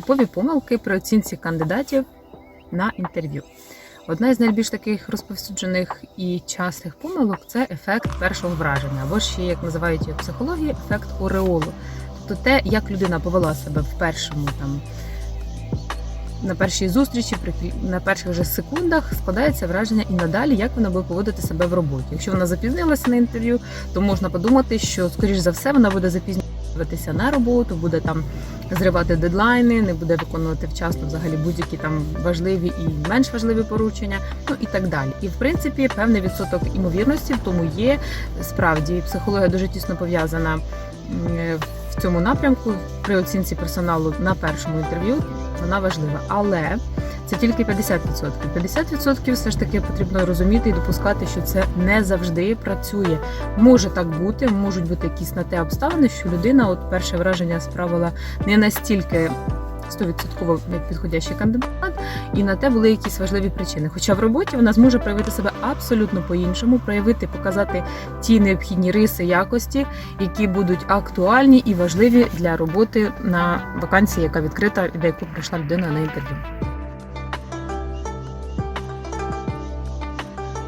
типові помилки при оцінці кандидатів на інтерв'ю. Одна із найбільш таких розповсюджених і частих помилок це ефект першого враження, або ще як називають його в психології, ефект ореолу. Тобто те, як людина повела себе в першому там. На першій зустрічі, на перших же секундах складається враження і надалі, як вона буде поводити себе в роботі. Якщо вона запізнилася на інтерв'ю, то можна подумати, що скоріш за все вона буде запізнюватися на роботу, буде там зривати дедлайни, не буде виконувати вчасно взагалі будь-які там важливі і менш важливі поручення, ну і так далі. І в принципі певний відсоток імовірності в тому є. Справді психологія дуже тісно пов'язана в цьому напрямку при оцінці персоналу на першому інтерв'ю. Вона важлива, але це тільки 50%. 50% все ж таки потрібно розуміти і допускати, що це не завжди працює. Може так бути, можуть бути якісь на те обставини, що людина, от перше враження справила не настільки. 100% як підходящий кандидат, і на те були якісь важливі причини. Хоча в роботі вона зможе проявити себе абсолютно по-іншому, проявити, показати ті необхідні риси якості, які будуть актуальні і важливі для роботи на вакансії, яка відкрита і до яку прийшла людина на інтерв'ю.